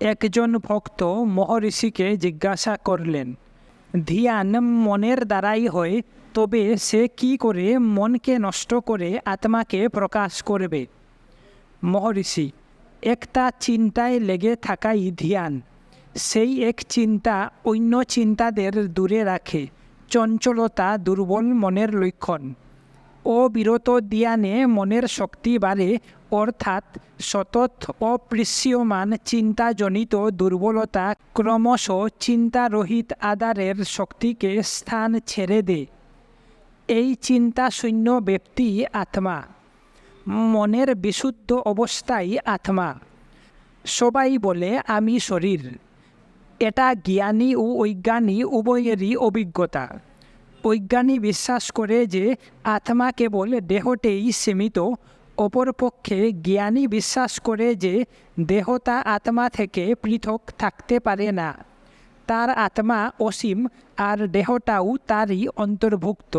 একজন ভক্ত মহর্ষিকে জিজ্ঞাসা করলেন ধ্যান মনের দ্বারাই হয়, তবে সে কি করে মনকে নষ্ট করে আত্মাকে প্রকাশ করবে? মহর্ষি, একটা চিন্তায় লেগে থাকাই ধ্যান। সেই এক চিন্তা অন্য চিন্তাদের দূরে রাখে, চঞ্চলতা দুর্বল মনের লক্ষণ। অবিরত ধ্যানে মনের শক্তি বাড়ে অর্থাৎ সতত অপৃশ্যমান চিন্তাজনিত দুর্বলতা ক্রমশ চিন্তারহিত আদারের শক্তিকে স্থান ছেড়ে দেয় এই চিন্তাশূন্য ব্যক্তি আত্মা। মনের বিশুদ্ধ অবস্থাই আত্মা। সবাই বলে, আমি শরীর। এটা জ্ঞানী ও অজ্ঞানী উভয়েরই অভিজ্ঞতা। অজ্ঞানী বিশ্বাস করে যে আত্মা কেবল দেহতেই সীমিত অপরপক্ষে জ্ঞানী বিশ্বাস করে যে দেহতা আত্মা থেকে পৃথক থাকতে পারে না। তার আত্মা অসীম আর দেহটাও তারই অন্তর্ভুক্ত।